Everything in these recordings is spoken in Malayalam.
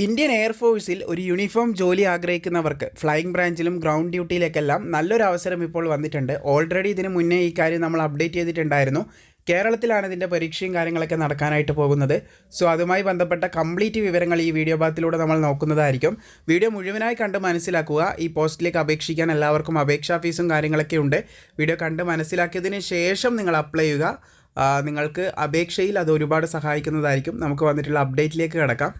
ഇന്ത്യൻ എയർഫോഴ്സിൽ ഒരു യൂണിഫോം ജോലി ആഗ്രഹിക്കുന്നവർക്ക് ഫ്ലൈയിങ് ബ്രാഞ്ചിലും ഗ്രൗണ്ട് ഡ്യൂട്ടിയിലേക്കെല്ലാം നല്ലൊരു അവസരം ഇപ്പോൾ വന്നിട്ടുണ്ട്. ഓൾറെഡി ഇതിന് മുന്നേ ഈ കാര്യം നമ്മൾ അപ്ഡേറ്റ് ചെയ്തിട്ടുണ്ടായിരുന്നു. കേരളത്തിലാണ് ഇതിന്റെ പരീക്ഷയും കാര്യങ്ങളൊക്കെ നടക്കാനായിട്ട് പോകുന്നത്. സോ അതുമായി ബന്ധപ്പെട്ട കംപ്ലീറ്റ് വിവരങ്ങൾ ഈ വീഡിയോ ഭാഗത്തിലൂടെ നമ്മൾ നോക്കുന്നതായിരിക്കും. വീഡിയോ മുഴുവനായി കണ്ട് മനസ്സിലാക്കുക. ഈ പോസ്റ്റിലേക്ക് അപേക്ഷിക്കാൻ എല്ലാവർക്കും അപേക്ഷാ ഫീസും കാര്യങ്ങളൊക്കെ ഉണ്ട്. വീഡിയോ കണ്ട് മനസ്സിലാക്കിയതിന് ശേഷം നിങ്ങൾ അപ്ലൈ ചെയ്യുക. നിങ്ങൾക്ക് അപേക്ഷയിൽ അത് ഒരുപാട് സഹായിക്കുന്നതായിരിക്കും. നമുക്ക് വന്നിട്ടുള്ള അപ്ഡേറ്റിലേക്ക് കിടക്കാം.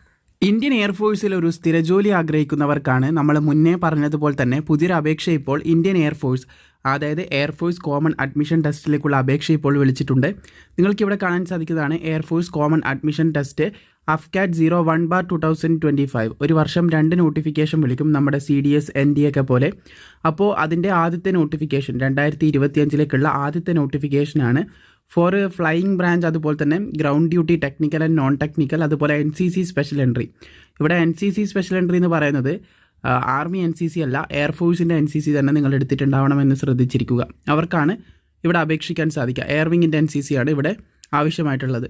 ഇന്ത്യൻ എയർഫോഴ്സിൽ ഒരു സ്ഥിരജോലി ആഗ്രഹിക്കുന്നവർക്കാണ് നമ്മൾ മുന്നേ പറഞ്ഞതുപോലെ തന്നെ പുതിയൊരു അപേക്ഷ ഇപ്പോൾ ഇന്ത്യൻ എയർഫോഴ്സ് അതായത് എയർഫോഴ്സ് കോമൺ അഡ്മിഷൻ ടെസ്റ്റിലേക്കുള്ള അപേക്ഷ ഇപ്പോൾ വിളിച്ചിട്ടുണ്ട്. നിങ്ങൾക്കിവിടെ കാണാൻ സാധിക്കുന്നതാണ് air force common admission test. AFCAT zero one bar two thousand twenty five ഒരു വർഷം രണ്ട് നോട്ടിഫിക്കേഷൻ വിളിക്കും നമ്മുടെ C D S N D ഒക്കെ പോലെ. അപ്പോൾ അതിന്റെ ആദ്യത്തെ നോട്ടിഫിക്കേഷൻ രണ്ടായിരത്തി ഇരുപത്തിയഞ്ചിലേക്കുള്ള ആദ്യത്തെ നോട്ടിഫിക്കേഷനാണ് ഫോർ ഫ്ലൈയിങ് ബ്രാഞ്ച് അതുപോലെ തന്നെ ground duty technical and non technical അതുപോലെ N C C special entry ഇവിടെ N C C special entry എന്ന് പറയുന്നത് ആർമി എൻ സി സി അല്ല എയർഫോഴ്സിന്റെ എൻ സി സി തന്നെ നിങ്ങൾ എടുത്തിട്ടുണ്ടാവണമെന്ന് ശ്രദ്ധിച്ചിരിക്കുക. അവർക്കാണ് ഇവിടെ അപേക്ഷിക്കാൻ സാധിക്കുക. എയർവിങ്ങിന്റെ എൻ സി സി ആണ് ഇവിടെ ആവശ്യമായിട്ടുള്ളത്.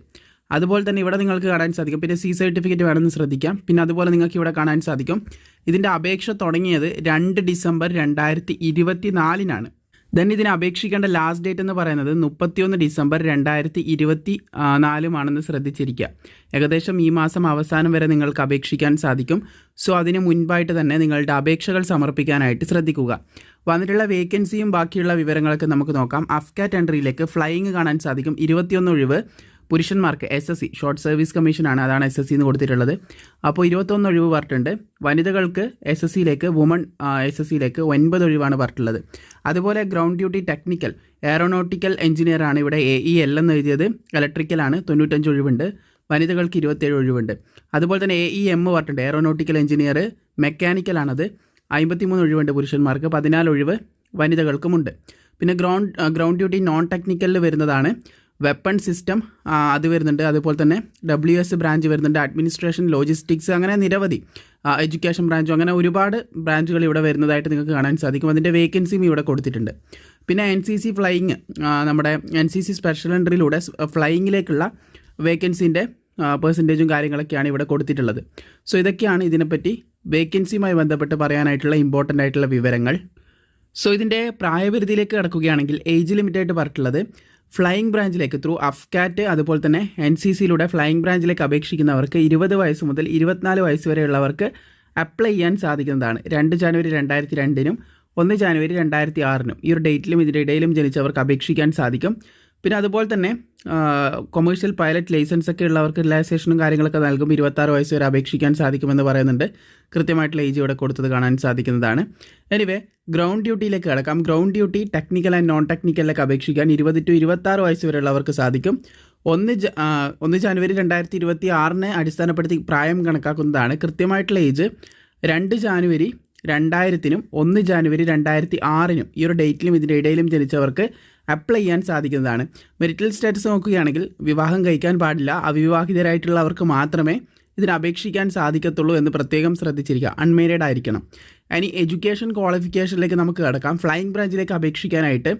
അതുപോലെ തന്നെ ഇവിടെ നിങ്ങൾക്ക് കാണാൻ സാധിക്കും. പിന്നെ സി സർട്ടിഫിക്കറ്റ് വേണമെന്ന് ശ്രദ്ധിക്കാം. പിന്നെ അതുപോലെ നിങ്ങൾക്ക് ഇവിടെ കാണാൻ സാധിക്കും. ഇതിന്റെ അപേക്ഷ തുടങ്ങിയത് രണ്ട് ഡിസംബർ രണ്ടായിരത്തി ഇരുപത്തി നാലിനാണ് ദെൻ ഇതിന് അപേക്ഷിക്കേണ്ട ലാസ്റ്റ് ഡേറ്റ് എന്ന് പറയുന്നത് മുപ്പത്തിയൊന്ന് ഡിസംബർ രണ്ടായിരത്തി ഇരുപത്തി നാലുമാണെന്ന് ശ്രദ്ധിച്ചിരിക്കുക. ഏകദേശം ഈ മാസം അവസാനം വരെ നിങ്ങൾക്ക് അപേക്ഷിക്കാൻ സാധിക്കും. സോ അതിന് മുൻപായിട്ട് തന്നെ നിങ്ങളുടെ അപേക്ഷകൾ സമർപ്പിക്കാനായിട്ട് ശ്രദ്ധിക്കുക. വന്നിട്ടുള്ള വേക്കൻസിയും ബാക്കിയുള്ള വിവരങ്ങളൊക്കെ നമുക്ക് നോക്കാം. അഫ്കാറ്റ് എൻട്രിയിലേക്ക് ഫ്ലൈയിങ് കാണാൻ സാധിക്കും. ഇരുപത്തിയൊന്ന് ഒഴിവ്. പുരുഷന്മാർക്ക് S S C short service കമ്മീഷനാണ് അതാണ് എസ് എസ് സി എന്ന് കൊടുത്തിട്ടുള്ളത്. അപ്പോൾ ഇരുപത്തൊന്ന് ഒഴിവ് പറഞ്ഞിട്ടുണ്ട്. വനിതകൾക്ക് എസ് എസ് സിയിലേക്ക് വുമൺ എസ് എസ് സിയിലേക്ക് ഒൻപത് ഒഴിവാണ് പറഞ്ഞിട്ടുള്ളത്. അതുപോലെ ground duty technical aeronautical engineer ആണ് ഇവിടെ എ ഇ എൽ എന്ന് എഴുതിയത്. ഇലക്ട്രിക്കലാണ് തൊണ്ണൂറ്റഞ്ച് ഒഴിവുണ്ട്. വനിതകൾക്ക് ഇരുപത്തേഴ് ഒഴിവുണ്ട്. അതുപോലെ തന്നെ എ ഇ എം പറഞ്ഞിട്ടുണ്ട്. എയറോനോട്ടിക്കൽ എഞ്ചിനീയർ മെക്കാനിക്കലാണത് അമ്പത്തിമൂന്ന് ഒഴിവുണ്ട് പുരുഷന്മാർക്ക്. പതിനാല് ഒഴിവ് വനിതകൾക്കുമുണ്ട് പിന്നെ ഗ്രൗണ്ട് ഗ്രൗണ്ട് ഡ്യൂട്ടി നോൺ ടെക്നിക്കലിൽ വരുന്നതാണ്. വെപ്പൺ സിസ്റ്റം അത് വരുന്നുണ്ട്. അതുപോലെ തന്നെ ഡബ്ല്യു എസ് ബ്രാഞ്ച് വരുന്നുണ്ട്. അഡ്മിനിസ്ട്രേഷൻ ലോജിസ്റ്റിക്സ് അങ്ങനെ നിരവധി എഡ്യൂക്കേഷൻ ബ്രാഞ്ചും അങ്ങനെ ഒരുപാട് ബ്രാഞ്ചുകൾ ഇവിടെ വരുന്നതായിട്ട് നിങ്ങൾക്ക് കാണാൻ സാധിക്കും. അതിന്റെ വേക്കൻസിയും ഇവിടെ കൊടുത്തിട്ടുണ്ട്. പിന്നെ എൻ സി സി ഫ്ലൈയിങ് നമ്മുടെ എൻ സി സി സ്പെഷ്യൽ എൻട്രിയിലൂടെ ഫ്ലൈയിങ്ങിലേക്കുള്ള വേക്കൻസിന്റെ പെർസെന്റേജും കാര്യങ്ങളൊക്കെയാണ് ഇവിടെ കൊടുത്തിട്ടുള്ളത്. സോ ഇതൊക്കെയാണ് ഇതിനെപ്പറ്റി വേക്കൻസിയുമായി ബന്ധപ്പെട്ട് പറയാനായിട്ടുള്ള ഇമ്പോർട്ടന്റ് ആയിട്ടുള്ള വിവരങ്ങൾ. സോ ഇതിന്റെ പ്രായപരിധിയിലേക്ക് കിടക്കുകയാണെങ്കിൽ ഏജ് ലിമിറ്റായിട്ട് പറഞ്ഞിട്ടുള്ളത് ഫ്ലൈയിങ് ബ്രാഞ്ചിലേക്ക് ത്രൂ അഫ്കാറ്റ് അതുപോലെ തന്നെ എൻ സി സിയിലൂടെ ഫ്ലൈയിങ് ബ്രാഞ്ചിലേക്ക് അപേക്ഷിക്കുന്നവർക്ക് ഇരുപത് വയസ്സ് മുതൽ ഇരുപത്തിനാല് വയസ്സ് വരെയുള്ളവർക്ക് അപ്ലൈ ചെയ്യാൻ സാധിക്കുന്നതാണ്. രണ്ട് ജനുവരി രണ്ടായിരത്തി രണ്ടിനും ഒന്ന് ജനുവരി രണ്ടായിരത്തി ആറിനും ഈ ഒരു ഡേറ്റിലും ഇതിനിടയിലും ജനിച്ചവർക്ക് അപേക്ഷിക്കാൻ സാധിക്കും. പിന്നെ അതുപോലെ തന്നെ കൊമേഴ്ഷ്യൽ പൈലറ്റ് ലൈസൻസ് ഒക്കെ ഉള്ളവർക്ക് റിലാക്സേഷനും കാര്യങ്ങളൊക്കെ നൽകും. ഇരുപത്താറ് വയസ്സ് വരെ അപേക്ഷിക്കാൻ സാധിക്കുമെന്ന് പറയുന്നുണ്ട്. കൃത്യമായിട്ടുള്ള ഏജ് ഇവിടെ കൊടുത്തത് കാണാൻ സാധിക്കുന്നതാണ്. എനിവേ ഗ്രൗണ്ട് ഡ്യൂട്ടിയിലേക്ക് കിടക്കാം. Ground duty technical and non ടെക്നിക്കലിലേക്ക് അപേക്ഷിക്കാൻ ഇരുപത് ടു ഇരുപത്താറ് വയസ്സ് വരെയുള്ളവർക്ക് സാധിക്കും. ഒന്ന് ഒന്ന് ജനുവരി രണ്ടായിരത്തി ഇരുപത്തി ആറിനെ അടിസ്ഥാനപ്പെടുത്തി പ്രായം കണക്കാക്കുന്നതാണ്. കൃത്യമായിട്ടുള്ള ഏജ് രണ്ട് ജാനുവരി രണ്ടായിരത്തിനും ഒന്ന് ജാനുവരി രണ്ടായിരത്തി ആറിനും ഈ ഒരു ഡേറ്റിലും ഇതിന്റെ ഇടയിലും ജനിച്ചവർക്ക് അപ്ലൈ ചെയ്യാൻ സാധിക്കുന്നതാണ്. മെരിറ്റൽ സ്റ്റാറ്റസ് നോക്കുകയാണെങ്കിൽ വിവാഹം കഴിക്കാൻ പാടില്ല അവിവാഹിതരായിട്ടുള്ളവർക്ക് മാത്രമേ ഇതിന് അപേക്ഷിക്കാൻ സാധിക്കത്തുള്ളൂ എന്ന് പ്രത്യേകം ശ്രദ്ധിച്ചിരിക്കുക. അൺമേരീഡ് ആയിരിക്കണം. ഇനി എഡ്യൂക്കേഷൻ ക്വാളിഫിക്കേഷനിലേക്ക് നമുക്ക് കിടക്കാം. ഫ്ലൈയിങ് ബ്രാഞ്ചിലേക്ക് അപേക്ഷിക്കാനായിട്ട്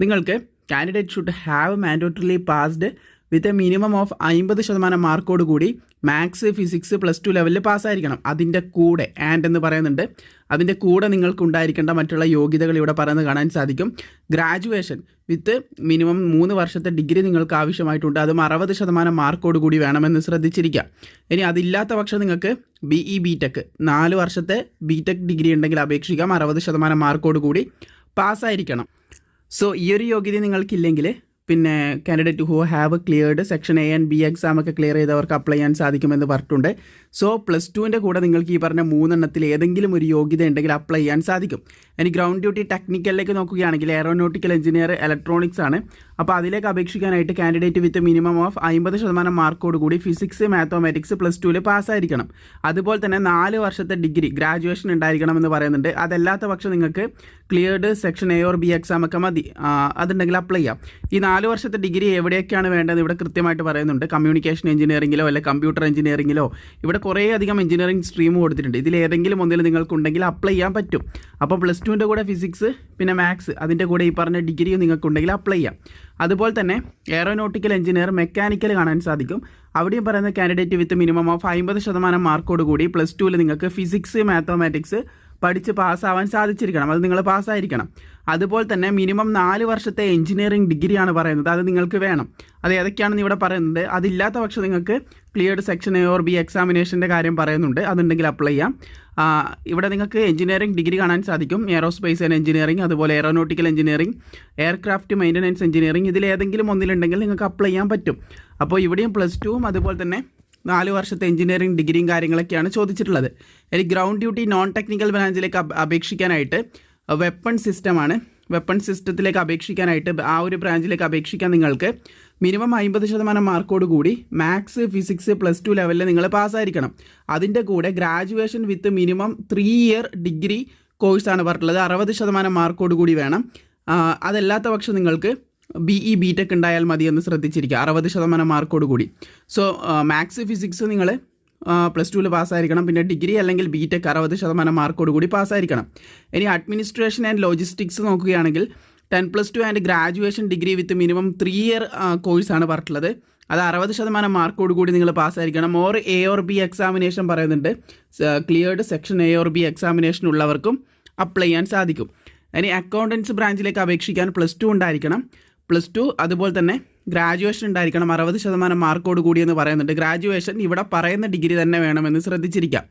നിങ്ങൾക്ക് candidate should have mandatorily passed with a minimum of അമ്പത് ശതമാനം മാർക്കോട് കൂടി മാത്സ് ഫിസിക്സ് പ്ലസ് ടു ലെവലിൽ പാസ്സായിരിക്കണം. അതിന്റെ കൂടെ ആൻഡ് എന്ന് പറയുന്നുണ്ട്. അതിന്റെ കൂടെ നിങ്ങൾക്ക് ഉണ്ടായിരിക്കേണ്ട മറ്റുള്ള യോഗ്യതകൾ ഇവിടെ പറയുന്നത് കാണാൻ സാധിക്കും. ഗ്രാജുവേഷൻ വിത്ത് മിനിമം മൂന്ന് വർഷത്തെ ഡിഗ്രി നിങ്ങൾക്ക് ആവശ്യമായിട്ടുണ്ട്. അതും അറുപത് ശതമാനം മാർക്കോട് കൂടി വേണമെന്ന് ശ്രദ്ധിച്ചിരിക്കുക. ഇനി അതില്ലാത്ത പക്ഷം നിങ്ങൾക്ക് ബി ഇ ബി ടെക് നാല് വർഷത്തെ ബി ടെക് ഡിഗ്രി ഉണ്ടെങ്കിൽ അപേക്ഷിക്കാം. അറുപത് ശതമാനം മാർക്കോട് കൂടി പാസ്സായിരിക്കണം. സോ ഈ ഒരു യോഗ്യത നിങ്ങൾക്കില്ലെങ്കിൽ പിന്നെ candidate who have cleared section A and B exam ഒക്കെ ക്ലിയർ ചെയ്തവർക്ക് അപ്ലൈ ചെയ്യാൻ സാധിക്കുമെന്ന് പറഞ്ഞിട്ടുണ്ട്. സോ പ്ലസ് ടുവിന്റെ കൂടെ നിങ്ങൾക്ക് ഈ പറഞ്ഞ മൂന്നെണ്ണത്തിൽ ഏതെങ്കിലും ഒരു യോഗ്യത ഉണ്ടെങ്കിൽ അപ്ലൈ ചെയ്യാൻ സാധിക്കും. ഇനി ഗ്രൗണ്ട് ഡ്യൂട്ടി ടെക്നിക്കലിലേക്ക് നോക്കുകയാണെങ്കിൽ എയറോനോട്ടിക്കൽ എഞ്ചിനീയർ ഇലക്ട്രോണിക്സ് ആണ്. അപ്പോൾ അതിലേക്ക് അപേക്ഷിക്കാനായിട്ട് കാൻഡിഡേറ്റ് വിത്ത് മിനിമം ഓഫ് അമ്പത് ശതമാനം മാർക്കോട് കൂടി ഫിസിക്സ് മാത്തമാറ്റിക്സ് പ്ലസ് ടുവിൽ പാസ്സായിരിക്കണം. അതുപോലെ തന്നെ നാല് വർഷത്തെ ഡിഗ്രി ഗ്രാജുവേഷൻ ഉണ്ടായിരിക്കണം എന്ന് പറയുന്നുണ്ട്. അതല്ലാത്ത പക്ഷം നിങ്ങൾക്ക് cleared section A or B exam ഒക്കെ മതി. അതുണ്ടെങ്കിൽ അപ്ലൈ ചെയ്യാം. ഈ നാല് വർഷത്തെ ഡിഗ്രി എവിടെയൊക്കെയാണ് വേണ്ടത് ഇവിടെ കൃത്യമായിട്ട് പറയുന്നുണ്ട്. കമ്മ്യൂണിക്കേഷൻ എഞ്ചിനീയറിംഗിലോ അല്ലെങ്കിൽ കമ്പ്യൂട്ടർ എഞ്ചിനീയറിംഗിലോ ഇവിടെ കുറേ അധികം എഞ്ചിനീയറിംഗ് സ്ട്രീം കൊടുത്തിട്ടുണ്ട്. ഇതിൽ ഏതെങ്കിലും ഒന്നിൽ നിങ്ങൾക്കുണ്ടെങ്കിൽ അപ്ലൈ ചെയ്യാൻ പറ്റും. അപ്പോൾ പ്ലസ് ടുവിന്റെ കൂടെ ഫിസിക്സ് പിന്നെ മാത്സ് അതിന്റെ കൂടെ ഈ പറഞ്ഞ ഡിഗ്രിയും നിങ്ങൾക്കുണ്ടെങ്കിൽ അപ്ലൈ ചെയ്യാം. അതുപോലെ തന്നെ എയറോനോട്ടിക്കൽ എഞ്ചിനീയർ മെക്കാനിക്കൽ കാണാൻ സാധിക്കും. അവിടെയും പറയുന്ന കാൻഡിഡേറ്റ് വിത്ത് മിനിമം ഓഫ് അമ്പത് ശതമാനം മാർക്കോട് കൂടി പ്ലസ് ടുവിൽ നിങ്ങൾക്ക് ഫിസിക്സ് മാത്തമാറ്റിക്സ് പഠിച്ച് പാസ്സാവാൻ സാധിച്ചിരിക്കണം. അത് നിങ്ങൾ പാസ്സായിരിക്കണം അതുപോലെ തന്നെ മിനിമം നാല് വർഷത്തെ എഞ്ചിനീയറിംഗ് ഡിഗ്രിയാണ് പറയുന്നത്. അത് നിങ്ങൾക്ക് വേണം. അത് ഏതൊക്കെയാണെന്ന് ഇവിടെ പറയുന്നത്? അതില്ലാത്ത പക്ഷം നിങ്ങൾക്ക് cleared section A or B എക്സാമിനേഷന്റെ കാര്യം പറയുന്നുണ്ട്. അതുണ്ടെങ്കിൽ അപ്ലൈ ചെയ്യാം. ഇവിടെ നിങ്ങൾക്ക് എഞ്ചിനീയറിംഗ് ഡിഗ്രി കാണാൻ സാധിക്കും. എയറോസ്പേസ് ആൻഡ് എഞ്ചിനീയറിംഗ് അതുപോലെ aeronautical engineering aircraft maintenance engineering ഇതിൽ ഏതെങ്കിലും ഒന്നിലുണ്ടെങ്കിൽ നിങ്ങൾക്ക് അപ്ലൈ ചെയ്യാൻ പറ്റും. അപ്പോൾ ഇവിടെയും പ്ലസ് ടുവും അതുപോലെ തന്നെ നാല് വർഷത്തെ എഞ്ചിനീയറിംഗ് ഡിഗ്രിയും കാര്യങ്ങളൊക്കെയാണ് ചോദിച്ചിട്ടുള്ളത്. ഇനി ഗ്രൗണ്ട് ഡ്യൂട്ടി നോൺ ടെക്നിക്കൽ ബ്രാഞ്ചിലേക്ക് അപ്- അപേക്ഷിക്കാനായിട്ട് വെപ്പൺ സിസ്റ്റമാണ് വെപ്പൺ സിസ്റ്റത്തിലേക്ക് അപേക്ഷിക്കാനായിട്ട് ആ ഒരു ബ്രാഞ്ചിലേക്ക് അപേക്ഷിക്കാൻ നിങ്ങൾക്ക് മിനിമം അമ്പത് ശതമാനം മാർക്കോട് കൂടി മാത്സ് ഫിസിക്സ് പ്ലസ് ടു ലെവലിൽ നിങ്ങൾ പാസ്സായിരിക്കണം അതിന്റെ കൂടെ graduation with minimum three year degree കോഴ്സാണ് പറഞ്ഞിട്ടുള്ളത്. അറുപത് ശതമാനം മാർക്കോട് കൂടി വേണം. അതല്ലാത്ത പക്ഷം നിങ്ങൾക്ക് ബി ഇ ബി ടെക് ഉണ്ടായാൽ മതി എന്ന് ശ്രദ്ധിച്ചിരിക്കുക. അറുപത് ശതമാനം മാർക്കോട് കൂടി. സോ മാത്സ് ഫിസിക്സ് നിങ്ങൾ പ്ലസ് ടുവിൽ പാസ്സായിരിക്കണം. പിന്നെ ഡിഗ്രി അല്ലെങ്കിൽ ബി ടെക് അറുപത് ശതമാനം മാർക്കോട് കൂടി പാസ്സായിരിക്കണം. ഇനി അഡ്മിനിസ്ട്രേഷൻ ആൻഡ് ലോജിസ്റ്റിക്സ് നോക്കുകയാണെങ്കിൽ ten plus two and graduation degree with minimum three year കോഴ്സാണ് പറഞ്ഞിട്ടുള്ളത്. അത് അറുപത് ശതമാനം മാർക്കോട് കൂടി നിങ്ങൾ പാസ്സായിരിക്കണം. Or A or B examination പറയുന്നുണ്ട്. Cleared section A or B examination ഉള്ളവർക്കും അപ്ലൈ ചെയ്യാൻ സാധിക്കും. ഇനി അക്കൗണ്ടൻസ് ബ്രാഞ്ചിലേക്ക് അപേക്ഷിക്കാൻ പ്ലസ് ടു ഉണ്ടായിരിക്കണം. പ്ലസ് ടു അതുപോലെ തന്നെ ഗ്രാജുവേഷൻ ഉണ്ടായിരിക്കണം അറുപത് ശതമാനം മാർക്കോട് കൂടി എന്ന് പറയുന്നുണ്ട്. ഗ്രാജുവേഷൻ ഇവിടെ പറയുന്ന ഡിഗ്രി തന്നെ വേണമെന്ന് ശ്രദ്ധിച്ചിരിക്കാം.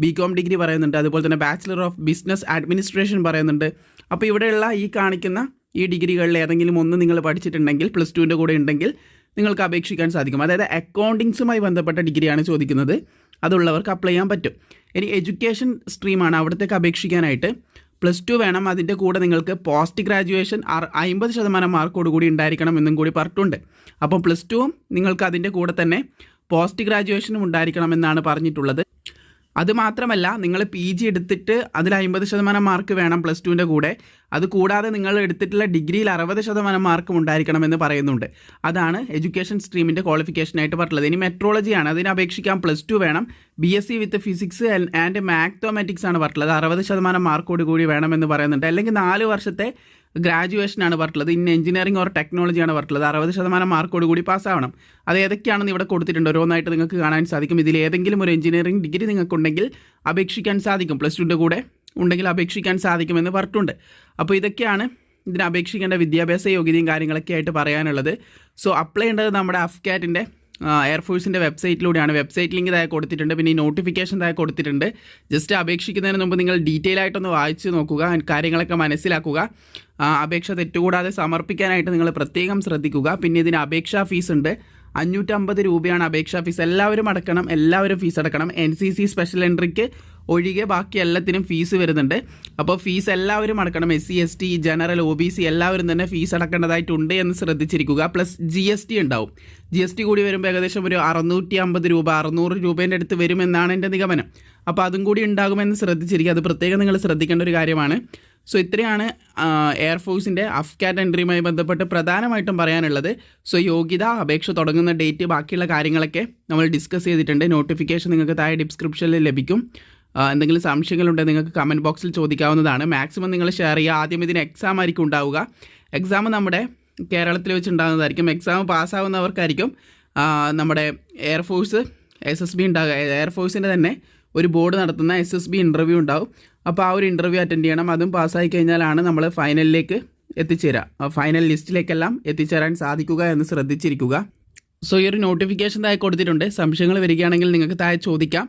ബി കോം ഡിഗ്രി പറയുന്നുണ്ട് അതുപോലെ തന്നെ ബാച്ചിലർ ഓഫ് ബിസിനസ് അഡ്മിനിസ്ട്രേഷൻ പറയുന്നുണ്ട്. അപ്പോൾ ഇവിടെയുള്ള ഈ കാണിക്കുന്ന ഈ ഡിഗ്രികളിൽ ഏതെങ്കിലും ഒന്ന് നിങ്ങൾ പഠിച്ചിട്ടുണ്ടെങ്കിൽ പ്ലസ് ടുവിന്റെ കൂടെ ഉണ്ടെങ്കിൽ നിങ്ങൾക്ക് അപേക്ഷിക്കാൻ സാധിക്കും. അതായത് അക്കൗണ്ടിങ്സുമായി ബന്ധപ്പെട്ട ഡിഗ്രിയാണ് ചോദിക്കുന്നത്. അതുള്ളവർക്ക് അപ്ലൈ ചെയ്യാൻ പറ്റും. ഇനി എഡ്യൂക്കേഷൻ സ്ട്രീമാണ് അവിടത്തേക്ക് അപേക്ഷിക്കാനായിട്ട്. പ്ലസ് ടു വേണം. അതിന്റെ കൂടെ നിങ്ങൾക്ക് പോസ്റ്റ് ഗ്രാജുവേഷൻ അമ്പത് ശതമാനം മാർക്കോട് കൂടി ഉണ്ടായിരിക്കണം എന്നും കൂടി പറഞ്ഞിട്ടുണ്ട്. അപ്പം പ്ലസ് ടുവും നിങ്ങൾക്ക് അതിന്റെ കൂടെ തന്നെ പോസ്റ്റ് ഗ്രാജുവേഷനും ഉണ്ടായിരിക്കണം എന്നാണ് പറഞ്ഞിട്ടുള്ളത്. അതുമാത്രമല്ല നിങ്ങൾ പി ജി എടുത്തിട്ട് അതിൽ അമ്പത് ശതമാനം മാർക്ക് വേണം പ്ലസ് ടുവിന്റെ കൂടെ. അത് കൂടാതെ നിങ്ങൾ എടുത്തിട്ടുള്ള ഡിഗ്രിയിൽ അറുപത് ശതമാനം മാർക്കും ഉണ്ടായിരിക്കണമെന്ന് പറയുന്നുണ്ട്. അതാണ് എഡ്യൂക്കേഷൻ സ്ട്രീമിന്റെ ക്വാളിഫിക്കേഷനായിട്ട് പറഞ്ഞിട്ടുള്ളത്. ഇനി മെട്രോളജിയാണ് അതിന് അപേക്ഷിക്കാൻ പ്ലസ് ടു വേണം. B S C with physics and mathematics ആണ് പറഞ്ഞിട്ടുള്ളത്. അറുപത് ശതമാനം മാർക്കോട് കൂടി വേണമെന്ന് പറയുന്നുണ്ട്. അല്ലെങ്കിൽ നാല് വർഷത്തെ ഗ്രാജുവേഷനാണ് പറഞ്ഞിട്ടുള്ളത്. ഇൻ എഞ്ചിനീയറിംഗ് ഓർ ടെക്നോളജിയാണ് പറഞ്ഞിട്ടുള്ളത്. അറുപത് ശതമാനം മാർക്കോട് കൂടി പാസ്സാവണം അത് ഏതൊക്കെയാണെന്ന് ഇവിടെ കൊടുത്തിട്ടുണ്ട്. ഓരോന്നായിട്ട് നിങ്ങൾക്ക് കാണാൻ സാധിക്കും. ഇതിൽ ഏതെങ്കിലും ഒരു എഞ്ചിനീയറിംഗ് ഡിഗ്രി നിങ്ങൾക്കുണ്ടെങ്കിൽ അപേക്ഷിക്കാൻ സാധിക്കും. പ്ലസ് ടുന്റെ കൂടെ. ഉണ്ടെങ്കിൽ അപേക്ഷിക്കാൻ സാധിക്കുമെന്ന് പറഞ്ഞിട്ടുണ്ട്. അപ്പോൾ ഇതൊക്കെയാണ് ഇതിന് അപേക്ഷിക്കേണ്ട വിദ്യാഭ്യാസ യോഗ്യതയും കാര്യങ്ങളൊക്കെ ആയിട്ട് പറയാനുള്ളത്. സോ അപ്ലൈ ചെയ്യേണ്ടത് നമ്മുടെ അഫ്കാറ്റിന്റെ എയർഫോഴ്സിന്റെ വെബ്സൈറ്റിലൂടെയാണ്. വെബ്സൈറ്റ് ലിങ്ക് ഇതായി കൊടുത്തിട്ടുണ്ട്. പിന്നെ ഈ നോട്ടിഫിക്കേഷൻ ഇതായി കൊടുത്തിട്ടുണ്ട്. ജസ്റ്റ് അപേക്ഷിക്കുന്നതിന് മുമ്പ് നിങ്ങൾ ഡീറ്റെയിൽ ആയിട്ടൊന്ന് വായിച്ച് നോക്കുക കാര്യങ്ങളൊക്കെ മനസ്സിലാക്കുക. അപേക്ഷ തെറ്റുകൂടാതെ സമർപ്പിക്കാനായിട്ട് നിങ്ങൾ പ്രത്യേകം ശ്രദ്ധിക്കുക. പിന്നെ ഇതിന് അപേക്ഷാ ഫീസ് ഉണ്ട്. അഞ്ഞൂറ്റമ്പത് രൂപയാണ് അപേക്ഷാ ഫീസ് എല്ലാവരും അടക്കണം. എല്ലാവരും ഫീസ് അടക്കണം. എൻ സി സി സ്പെഷ്യൽ എൻട്രിക്ക് ഒഴികെ ബാക്കി എല്ലാത്തിനും ഫീസ് വരുന്നുണ്ട്. അപ്പോൾ ഫീസ് എല്ലാവരും അടക്കണം. S C S T general O B C എല്ലാവരും തന്നെ ഫീസ് അടക്കേണ്ടതായിട്ടുണ്ട് എന്ന് ശ്രദ്ധിച്ചിരിക്കുക. പ്ലസ് ജി എസ് ടി ഉണ്ടാവും. ജി എസ് ടി കൂടി വരുമ്പോൾ ഏകദേശം ഒരു അറുന്നൂറ്റി അമ്പത് രൂപ അറുന്നൂറ് രൂപേന്റെ അടുത്ത് വരുമെന്നാണ് എന്റെ നിഗമനം. അപ്പോൾ അതും കൂടി ഉണ്ടാകുമെന്ന് ശ്രദ്ധിച്ചിരിക്കുക. അത് പ്രത്യേകം നിങ്ങൾ ശ്രദ്ധിക്കേണ്ട ഒരു കാര്യമാണ്. സോ ഇത്രയാണ് എയർഫോഴ്സിന്റെ അഫ്കാറ്റ് എൻട്രിയുമായി ബന്ധപ്പെട്ട് പ്രധാനമായിട്ടും പറയാനുള്ളത്. സോ യോഗ്യത അപേക്ഷ തുടങ്ങുന്ന ഡേറ്റ് ബാക്കിയുള്ള കാര്യങ്ങളൊക്കെ നമ്മൾ ഡിസ്കസ് ചെയ്തിട്ടുണ്ട്. നോട്ടിഫിക്കേഷൻ നിങ്ങൾക്ക് താഴെ ഡിസ്ക്രിപ്ഷനിൽ ലഭിക്കും. എന്തെങ്കിലും സംശയങ്ങളുണ്ടെങ്കിൽ നിങ്ങൾക്ക് കമന്റ് ബോക്സിൽ ചോദിക്കാവുന്നതാണ്. മാക്സിമം നിങ്ങൾ ഷെയർ ചെയ്യുക. ആദ്യം ഇതിന് എക്സാം ആയിരിക്കും ഉണ്ടാവുക. എക്സാം നമ്മുടെ കേരളത്തിൽ വെച്ച് ഉണ്ടാകുന്നതായിരിക്കും എക്സാം പാസ്സാവുന്നവർക്കായിരിക്കും നമ്മുടെ എയർഫോഴ്സ് എസ് എസ് ബി ഉണ്ടാകുക. എയർഫോഴ്സിന്റെ തന്നെ ഒരു ബോർഡ് നടത്തുന്ന എസ് എസ് ബി ഇന്റർവ്യൂ ഉണ്ടാവും. അപ്പോൾ ആ ഒരു ഇന്റർവ്യൂ അറ്റൻഡ് ചെയ്യണം. അതും പാസ്സായി കഴിഞ്ഞാലാണ് നമ്മൾ ഫൈനലിലേക്ക് എത്തിച്ചേരുക ഫൈനൽ ലിസ്റ്റിലേക്കെല്ലാം എത്തിച്ചേരാൻ സാധിക്കുക എന്ന് ശ്രദ്ധിച്ചിരിക്കുക. സോ ഈ ഒരു നോട്ടിഫിക്കേഷൻ താഴെ കൊടുത്തിട്ടുണ്ട്. സംശയങ്ങൾ വരികയാണെങ്കിൽ നിങ്ങൾക്ക് താഴെ ചോദിക്കാം.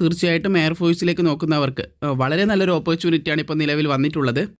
തീർച്ചയായിട്ടും എയർഫോഴ്സിലേക്ക് നോക്കുന്നവർക്ക് വളരെ നല്ലൊരു ഓപ്പർച്യൂണിറ്റിയാണ് ഇപ്പോൾ നിലവിൽ വന്നിട്ടുള്ളത്.